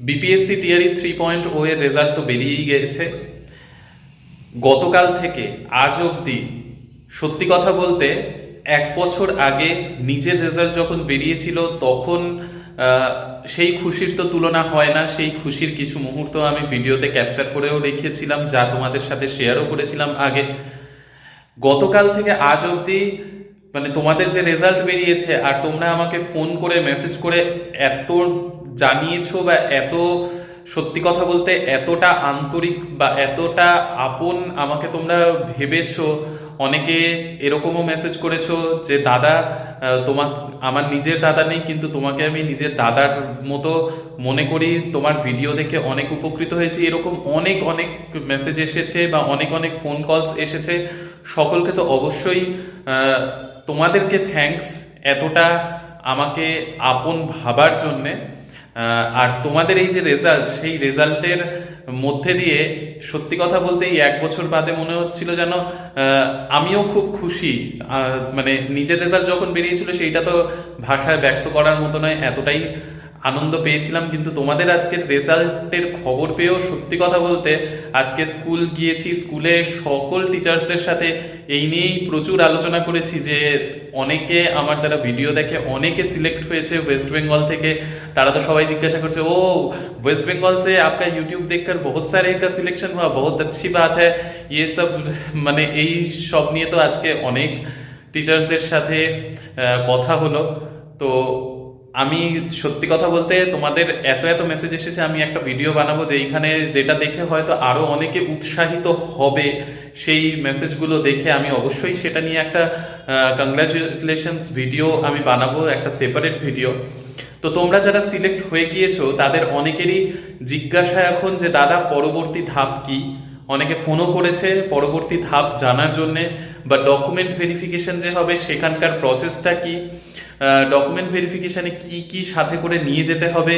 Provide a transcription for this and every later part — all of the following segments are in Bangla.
BPSC TRE three point o এর রেজাল্ট তো বেরিয়েই গেছে। গতকাল থেকে আজ অবধি সত্যি কথা বলতে এক বছর আগে নিজের রেজাল্ট যখন বেরিয়েছিল, তখন সেই খুশির তো তুলনা হয় না। সেই খুশির কিছু মুহূর্ত আমি ভিডিওতে ক্যাপচার করেও রেখেছিলাম, যা তোমাদের সাথে শেয়ারও করেছিলাম আগে। গতকাল থেকে আজ অবধি মানে তোমাদের যে রেজাল্ট বেরিয়েছে, আর তোমরা আমাকে ফোন করে মেসেজ করে এত জানিয়েছো বা এত সত্যি কথা বলতে এতটা আন্তরিক বা এতটা আপন আমাকে তোমরা ভেবেছো, অনেকে এরকমও মেসেজ করেছ যে, দাদা তোমার আমার নিজের দাদা নেই, কিন্তু তোমাকে আমি নিজের দাদার মতো মনে করি, তোমার ভিডিও দেখে অনেক উপকৃত হয়েছি। এরকম অনেক অনেক মেসেজ এসেছে বা অনেক অনেক ফোন কলস এসেছে। সকলকে তো অবশ্যই তোমাদেরকে থ্যাঙ্কস এতটা আমাকে আপন ভাবার জন্যে। আর তোমাদের এই যে রেজাল্ট সেই রেজাল্টের মধ্যে দিয়ে সত্যি কথা বলতে এই এক বছর বাদে মনে হচ্ছিল যেন আমিও খুব খুশি। মানে নিজের রেজাল্ট যখন বেরিয়েছিল সেইটা তো ভাষায় ব্যক্ত করার মতো নয়, এতটাই আনন্দ পেয়েছিলাম। কিন্তু তোমাদের আজকের রেজাল্টের খবর পেয়েও সত্যি কথা বলতে, আজকে স্কুল গিয়েছি স্কুলে সকল টিচার্সদের সাথে এই নিয়েই প্রচুর আলোচনা করেছি যে অনেকে আমার যারা ভিডিও দেখে অনেকে সিলেক্ট হয়েছে ওয়েস্ট বেঙ্গল থেকে তারা তো সবাই জিজ্ঞাসা করছে ও वेस्ट बंगाल से आपका यूट्यूब देखकर बहुत सारे का सिलेक्शन हुआ बहुत अच्छी बात है ये सब মানে এই সব নিয়ে তো আজকে অনেক টিচার্সদের সাথে আহ, কথা হলো তো আমি সত্যি কথা বলতে তোমাদের এত এত মেসেজ এসেছে আমি একটা ভিডিও বানাবো যে এইখানে যেটা দেখে হয়তো আরো অনেকে উৎসাহিত হবে সেই মেসেজগুলো দেখে আমি অবশ্যই সেটা নিয়ে একটা কংগ্রাচুলেশনস ভিডিও আমি বানাবো, একটা সেপারেট ভিডিও তো তোমরা যারা সিলেক্ট হয়ে গিয়েছো, তাদের অনেকেরই জিজ্ঞাসা এখন যে, দাদা, পরবর্তী ধাপ কি? অনেকে ফোনও করেছে পরবর্তী ধাপ জানার জন্যে বা ডকুমেন্ট ভেরিফিকেশন যে হবে, সেখানকার প্রসেসটা কি? ডকুমেন্ট ভেরিফিকেশানে কি কি সাথে করে নিয়ে যেতে হবে,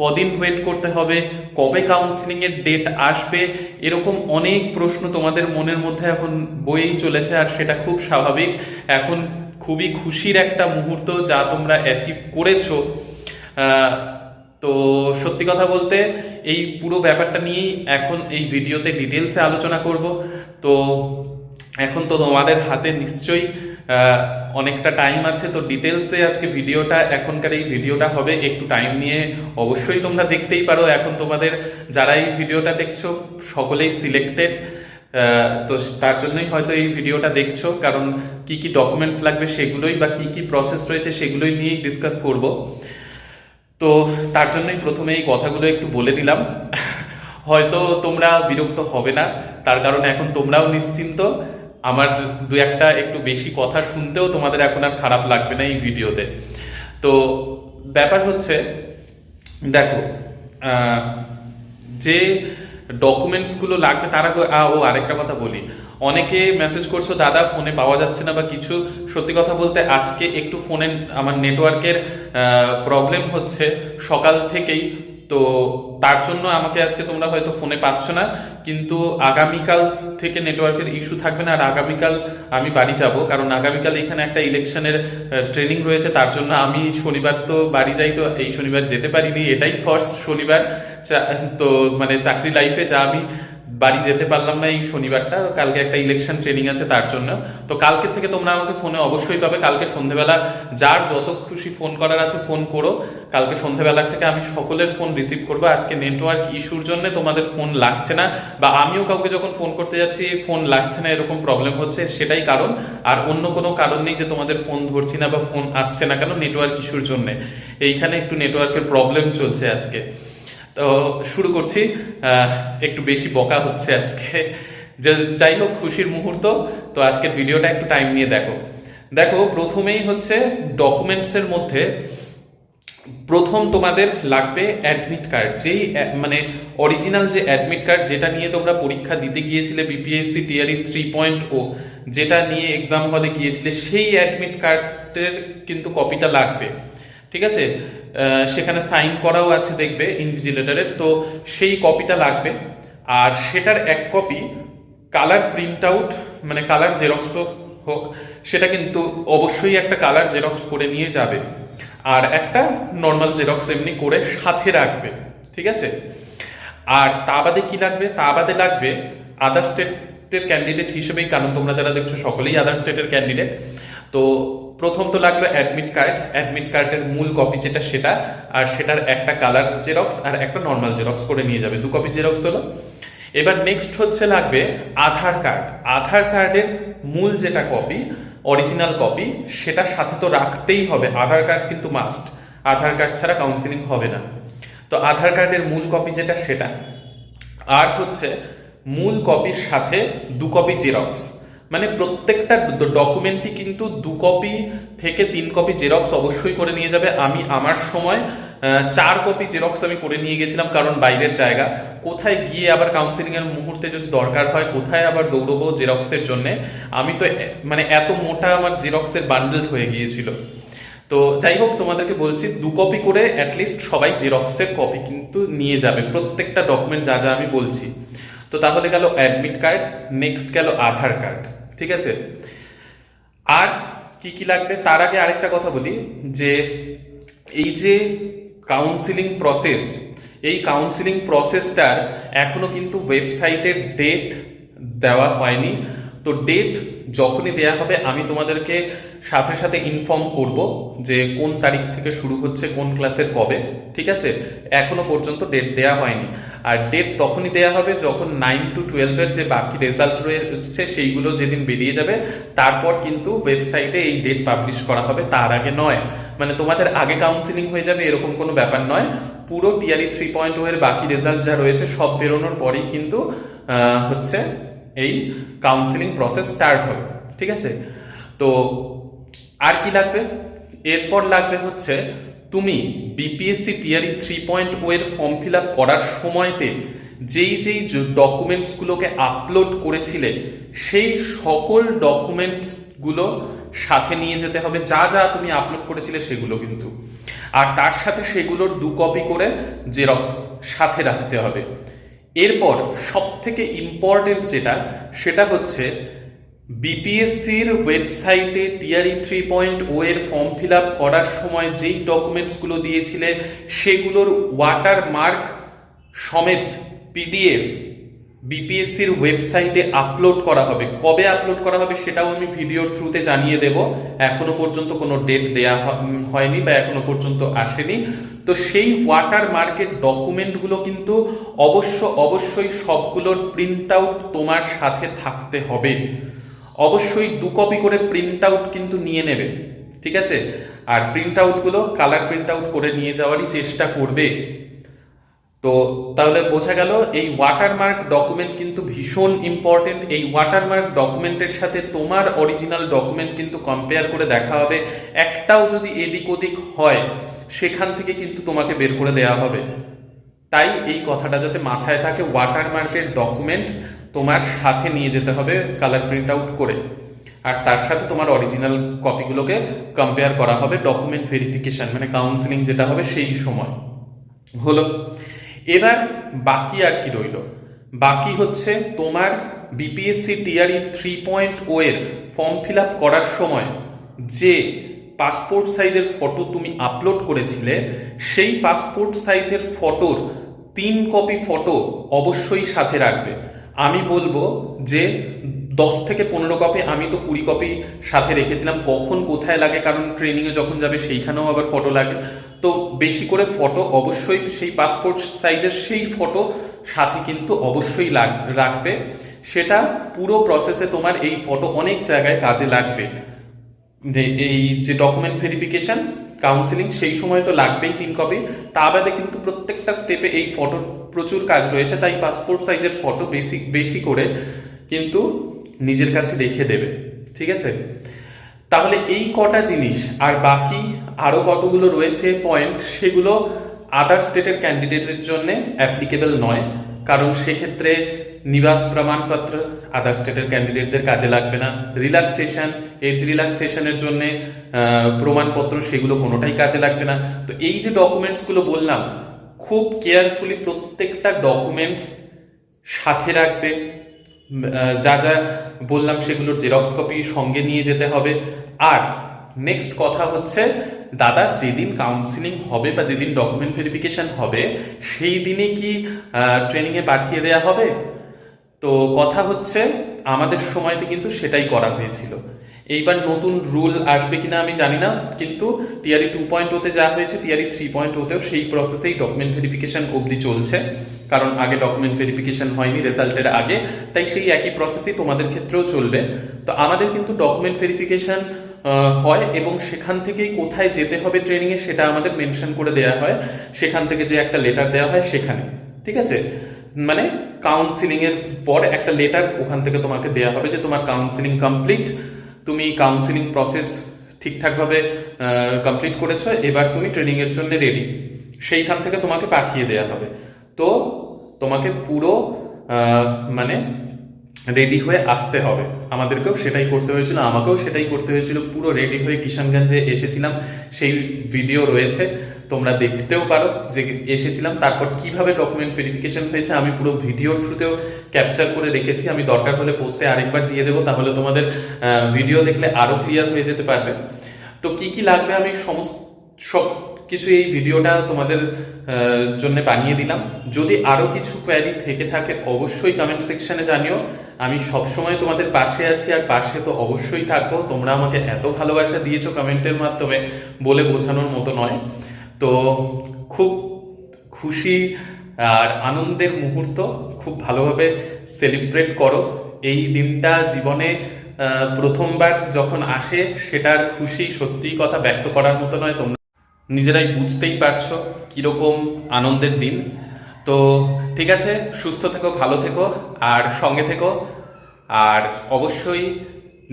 কদিন ওয়েট করতে হবে, কবে কাউন্সিলিং এর ডেট আসবে, এরকম অনেক প্রশ্ন তোমাদের মনের মধ্যে এখন বয়েই চলেছে আর সেটা খুব স্বাভাবিক। এখন খুবই খুশির একটা মুহূর্ত যা তোমরা অ্যাচিভ করেছ। তো সত্যি কথা বলতে এই পুরো ব্যাপারটা নিয়েই এখন এই ভিডিওতে ডিটেলসে আলোচনা করব। তো এখন তো তোমাদের হাতে নিশ্চয়ই অনেকটা টাইম আছে, তো ডিটেলসে আজকে ভিডিওটা, এখনকার এই ভিডিওটা হবে। একটু টাইম নিয়ে অবশ্যই তোমরা দেখতেই পারো। এখন তোমাদের যারা এই ভিডিওটা দেখছ, সকলেই সিলেক্টেড তো তার জন্যই হয়তো এই ভিডিওটা দেখছ, কারণ কি কি ডকুমেন্টস লাগবে সেগুলোই বা কি কি প্রসেস রয়েছে সেগুলোই নিয়েই ডিসকাস করব। তো তার জন্যই প্রথমে এই কথাগুলো একটু বলে দিলাম। হয়তো তোমরা বিরক্ত হবে না, তার কারণ এখন তোমরাও নিশ্চিন্ত। আমার দু একটা একটু বেশি কথা শুনতেও তোমাদের এখন আর খারাপ লাগবে না এই ভিডিওতে। তো ব্যাপার হচ্ছে, দেখো যে ডকুমেন্টসগুলো লাগবে, তার ও আরেকটা কথা বলি। অনেকে মেসেজ করছ, দাদা ফোনে পাওয়া যাচ্ছে না বা কিছু। সত্যি কথা বলতে, আজকে একটু ফোনে আমার নেটওয়ার্কের প্রবলেম হচ্ছে সকাল থেকেই। তো তার জন্য আমাকে আজকে তোমরা হয়তো ফোনে পাচ্ছ না, কিন্তু আগামীকাল থেকে নেটওয়ার্কের ইস্যু থাকবে না, আর আগামীকাল আমি বাড়ি যাব। কারণ আগামীকাল এখানে একটা ইলেকশনের ট্রেনিং রয়েছে, তার জন্য আমি শনিবার তো বাড়ি যাই, তো এই শনিবার যেতে পারিনি, এটাই ফার্স্ট শনিবার তো মানে চাকরি লাইফে যা আমি বাড়ি যেতে পারলাম না এই শনিবারটা, কালকে একটা ইলেকশন ট্রেনিং আছে তার জন্য। তো কালকে থেকে তোমরা আমাকে ফোনে অবশ্যই পাবে। কালকে সন্ধেবেলা যার যত খুশি ফোন করার আছে ফোন করো। কালকে সন্ধেবেলা থেকে আমি সকলের ফোন রিসিভ করব। আজকে নেটওয়ার্ক ইস্যুর জন্য তোমাদের ফোন লাগছে না, বা আমিও কাউকে যখন ফোন করতে যাচ্ছি ফোন লাগছে না, এরকম প্রবলেম হচ্ছে, সেটাই কারণ। আর অন্য কোনো কারণ নেই যে তোমাদের ফোন ধরছি না বা ফোন আসছে না কেন নেটওয়ার্ক ইস্যুর জন্য। এইখানে একটু নেটওয়ার্কের প্রবলেম চলছে আজকে। তো শুরু করছি। একটু বেশি বকা হচ্ছে আজকে। যে যাই হোক, খুশির মুহূর্ত। তো আজকের ভিডিওটা একটু টাইম নিয়ে দেখো। দেখো, প্রথমেই হচ্ছে ডকুমেন্টসের মধ্যে প্রথম তোমাদের লাগবে অ্যাডমিট কার্ড যেই মানে অরিজিনাল যে অ্যাডমিট কার্ড যেটা নিয়ে তোমরা পরীক্ষা দিতে গিয়েছিলে BPSC TRE three point o যেটা নিয়ে এক্সাম হলে গিয়েছিলে, সেই অ্যাডমিট কার্ডের কিন্তু কপিটা লাগবে। ঠিক আছে? সেখানে সাইন করাও আছে দেখবে ইনভিজিলেটরের তো সেই কপিটা লাগবে। আর সেটার এক কপি কালার প্রিন্ট আউট মানে কালার জেরক্স হোক, সেটা কিন্তু অবশ্যই একটা কালার জেরক্স করে নিয়ে যাবে। আর একটা নর্মাল জেরক্স এমনি করে সাথে রাখবে, ঠিক আছে? আর তা বাদে কি লাগবে? তা বাদে লাগবে আদার স্টেটের ক্যান্ডিডেট হিসেবেই, কারণ তোমরা যারা দেখছ, সকলেই আদার স্টেটের ক্যান্ডিডেট তো প্রথম তো লাগবে অ্যাডমিট কার্ড অ্যাডমিট কার্ডের মূল কপি যেটা সেটা, আর সেটার একটা কালার জেরক্স আর একটা নর্মাল জেরক্স করে নিয়ে যাবে, দু কপি জেরক্স হলো। এবার নেক্সট হচ্ছে লাগবে আধার কার্ড আধার কার্ডের মূল যেটা কপি অরিজিনাল কপি সেটা সাথে তো রাখতেই হবে, আধার কার্ড কিন্তু মাস্ট আধার কার্ড ছাড়া কাউন্সিলিং হবে না। তো আধার কার্ডের মূল কপি যেটা সেটা, আর হচ্ছে মূল কপির সাথে দু কপি জেরক্স মানে প্রত্যেকটা ডকুমেন্টই কিন্তু দু কপি থেকে তিন কপি জেরক্স অবশ্যই করে নিয়ে যাবে। আমি আমার সময় চার কপি জেরক্স আমি করে নিয়ে গেছিলাম কারণ বাইরের জায়গা। কোথায় গিয়ে আবার কাউন্সিলিং এর মুহূর্তে যদি দরকার হয়, কোথায় আবার দৌড়বো জেরক্সের জন্য? আমি তো মানে এত মোটা আমার জেরক্সের বান্ডেল হয়ে গিয়েছিল। তো যাই হোক, তোমাদেরকে বলছি, দু কপি করে অ্যাটলিস্ট সবাই জেরক্সের কপি কিন্তু নিয়ে যাবে। প্রত্যেকটা ডকুমেন্ট যা যা আমি বলছি। তো তাহলে গেল অ্যাডমিট কার্ড নেক্সট গেল আধার কার্ড ঠিক আছে? আর কি কি লাগবে? তার আগে আরেকটা কথা বলি, যে এই যে কাউন্সিলিং প্রসেস এই কাউন্সিলিং প্রসেসটার এখনও কিন্তু ওয়েবসাইটের ডেট দেওয়া হয়নি। তো ডেট যখনই দেয়া হবে, আমি তোমাদেরকে সাথে সাথে ইনফর্ম করব যে কোন তারিখ থেকে শুরু হচ্ছে, কোন ক্লাসের কবে, ঠিক আছে? এখনও পর্যন্ত ডেট দেয়া হয়নি। আর ডেট তখনই দেয়া হবে যখন নাইন টু টুয়েলভের যে বাকি রেজাল্ট রয়েছে, সেইগুলো যেদিন বেরিয়ে যাবে, তারপর কিন্তু ওয়েবসাইটে এই ডেট পাবলিশ করা হবে, তার আগে নয়। মানে তোমাদের আগে কাউন্সিলিং হয়ে যাবে, এরকম কোনো ব্যাপার নয়। পুরো টিআরই থ্রি পয়েন্ট ওয়ের বাকি রেজাল্ট যা রয়েছে, সব বেরোনোর পরেই কিন্তু হচ্ছে এই কাউন্সিলিং প্রসেস স্টার্ট হবে, ঠিক আছে? তো আর কি লাগবে? এরপর লাগবে হচ্ছে তুমি BPSC TRE three point o এর ফর্ম ফিল আপ করার সময়তে যেই যেই ডকুমেন্টসগুলোকে আপলোড করেছিলে, সেই সকল ডকুমেন্টসগুলো সাথে নিয়ে যেতে হবে। যা যা তুমি আপলোড করেছিলে সেগুলো কিন্তু। আর তার সাথে সেগুলোর দু কপি করে জেরক্স সাথে রাখতে হবে। এরপর সব থেকে ইম্পর্টেন্ট যেটা, সেটা হচ্ছে বিপিএসসির ওয়েবসাইটে টিআরই থ্রি পয়েন্ট ও এর ফর্ম ফিল আপ করার সময় যেই ডকুমেন্টসগুলো দিয়েছিলে, সেগুলোর ওয়াটার মার্ক সমেত পিডিএফ বিপিএসসির ওয়েবসাইটে আপলোড করা হবে। কবে আপলোড করা হবে সেটাও আমি ভিডিওর থ্রুতে জানিয়ে দেব। এখনও পর্যন্ত কোনো ডেট দেয়া হয়নি বা এখনও পর্যন্ত আসেনি। তো সেই ওয়াটার মার্কেট ডকুমেন্টগুলো কিন্তু অবশ্য, অবশ্যই সবগুলোর প্রিন্ট আউট তোমার সাথে থাকতে হবে। অবশ্যই দু কপি করে প্রিন্ট আউট কিন্তু নিয়ে নেবে। ঠিক আছে? আর প্রিন্ট আউটগুলো কালার প্রিন্ট আউট করে নিয়ে যাওয়ারই চেষ্টা করবে। তো তাহলে বোঝা গেল এই ওয়াটারমার্ক ডকুমেন্ট কিন্তু ভীষণ ইম্পর্টেন্ট এই ওয়াটারমার্ক ডকুমেন্টের সাথে তোমার অরিজিনাল ডকুমেন্ট কিন্তু কম্পেয়ার করে দেখা হবে। একটাও যদি এদিক ওদিক হয়, সেখান থেকে কিন্তু তোমাকে বের করে দেওয়া হবে। তাই এই কথাটা যাতে মাথায় থাকে ওয়াটারমার্কের ডকুমেন্টস তোমার সাথে নিয়ে যেতে হবে কালার প্রিন্ট আউট করে। আর তার সাথে তোমার অরিজিনাল কপিগুলোকে কম্পেয়ার করা হবে ডকুমেন্ট ভেরিফিকেশন মানে কাউন্সিলিং যেটা হবে সেই সময়। হলো এবার বাকি আর কি রইল? বাকি হচ্ছে তোমার BPSC TRE three point o এর ফর্ম ফিল আপ করার সময় যে পাসপোর্ট সাইজের ফটো তুমি আপলোড করেছিলে, সেই পাসপোর্ট সাইজের ফটোর তিন কপি ফটো অবশ্যই সাথে রাখবে। আমি বলব যে দশ থেকে পনেরো কপি আমি তো কুড়ি কপি সাথে রেখেছিলাম, কখন কোথায় লাগে, কারণ ট্রেনিংয়ে যখন যাবে সেইখানেও আবার ফটো লাগে। তো বেশি করে ফটো অবশ্যই সেই পাসপোর্ট সাইজের সেই ফটো সাথে কিন্তু অবশ্যই লাগ- রাখবে। সেটা পুরো প্রসেসে তোমার এই ফটো অনেক জায়গায় কাজে লাগবে। এই যে ডকুমেন্ট ভেরিফিকেশন কাউন্সিলিং সেই সময় তো লাগবেই তিন কপি তা বাদে কিন্তু প্রত্যেকটা স্টেপে এই ফটোর প্রচুর কাজ রয়েছে, তাই পাসপোর্ট সাইজের ফটো বেশি বেশি করে কিন্তু নিজের কাছে রেখে দেবে। ঠিক আছে? তাহলে এই কটা জিনিস আর বাকি আরও কতগুলো রয়েছে পয়েন্ট সেগুলো আদার স্টেটের ক্যান্ডিডেটের জন্য অ্যাপ্লিকেবল নয়। কারণ সেক্ষেত্রে নিবাস প্রমাণপত্র আদার স্টেটের ক্যান্ডিডেটদের কাজে লাগবে না। রিল্যাক্সেশন এজ রিল্যাক্সেশনের জন্য প্রমাণপত্র সেগুলো কোনোটাই কাজে লাগবে না। তো এই যে ডকুমেন্টসগুলো বললাম, খুব কেয়ারফুলি প্রত্যেকটা ডকুমেন্টস সাথে রাখবে। যা যা বললাম সেগুলোর জেরক্স কপি সঙ্গে নিয়ে যেতে হবে। আর নেক্সট কথা হচ্ছে, দাদা যেদিন কাউন্সিলিং হবে বা যেদিন ডকুমেন্ট ভেরিফিকেশন হবে, সেই দিনে কি ট্রেনিংয়ে পাঠিয়ে দেওয়া হবে? তো কথা হচ্ছে, আমাদের সময়তে কিন্তু সেটাই করা হয়েছিল। এইবার নতুন রুল আসবে কিনা আমি জানি না, কিন্তু টিআরই টু পয়েন্ট ওতে যা হয়েছে টিআরই থ্রি পয়েন্ট ওতেও সেই প্রসেসেই ডকুমেন্ট ভেরিফিকেশন অবধি চলছে। কারণ আগে ডকুমেন্ট ভেরিফিকেশন হয়নি রেজাল্টের আগে, তাই সেই একই প্রসেসই তোমাদের ক্ষেত্রেও চলবে। তো আমাদের কিন্তু ডকুমেন্ট ভেরিফিকেশন হয় এবং সেখান থেকেই কোথায় যেতে হবে ট্রেনিংয়ে সেটা আমাদের মেনশন করে দেওয়া হয়। সেখান থেকে যে একটা লেটার দেওয়া হয় সেখানে, ঠিক আছে? মানে কাউন্সিলিং এর পর একটা লেটার ওখান থেকে তোমাকে দেওয়া হবে যে তোমার কাউন্সিলিং কমপ্লিট তুমি কাউন্সিলিং প্রসেস ঠিকঠাকভাবে কমপ্লিট করেছ, এবার তুমি ট্রেনিংয়ের জন্য রেডি সেইখান থেকে তোমাকে পাঠিয়ে দেওয়া হবে। তো তোমাকে পুরো মানে রেডি হয়ে আসতে হবে। আমাদেরকেও সেটাই করতে হয়েছিল, আমাকেও সেটাই করতে হয়েছিল। পুরো রেডি হয়ে কিষানগঞ্জে এসেছিলাম। সেই ভিডিও রয়েছে। তোমরা দেখতেও পারো যে এসেছিলাম, তারপর কীভাবে ডকুমেন্ট ভেরিফিকেশন হয়েছে আমি পুরো ভিডিওর থ্রুতেও ক্যাপচার করে রেখেছি। আমি দরকার হলে পোস্টে আরেকবার দিয়ে দেবো, তাহলে তোমাদের ভিডিও দেখলে আরও ক্লিয়ার হয়ে যেতে পারবে। তো কি কি লাগবে আমি সমস্ত, সব কিছু এই ভিডিওটা তোমাদের জন্য বানিয়ে দিলাম। যদি আরও কিছু কোয়ারি থেকে থাকে, অবশ্যই কমেন্ট সেকশনে জানিও। আমি সবসময় তোমাদের পাশে আছি, আর পাশে তো অবশ্যই থাকব তোমরা আমাকে এত ভালোবাসা দিয়েছ কমেন্টের মাধ্যমে বলে বোঝানোর মতো নয়। তো খুব খুশি আর আনন্দের মুহূর্ত, খুব ভালোভাবে সেলিব্রেট করো। এই দিনটা জীবনে প্রথমবার যখন আসে, সেটার খুশি সত্যি কথা ব্যক্ত করার মতো নয়। তোমরা নিজেরাই বুঝতেই পারছ কীরকম আনন্দের দিন। তো ঠিক আছে, সুস্থ থেকো, ভালো থেকো, আর সঙ্গে থেকো। আর অবশ্যই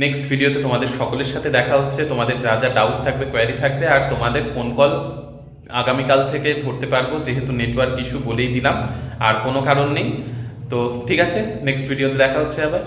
নেক্সট ভিডিওতে তোমাদের সকলের সাথে দেখা হচ্ছে। তোমাদের যা যা ডাউট থাকবে কোয়ারি থাকবে, আর তোমাদের ফোন কল আগামীকাল থেকে ধরতে পারব, যেহেতু নেটওয়ার্ক ইস্যু বলেই দিলাম, আর কোনো কারণ নেই। তো ঠিক আছে নেক্সট ভিডিওতে দেখা হচ্ছে আবার।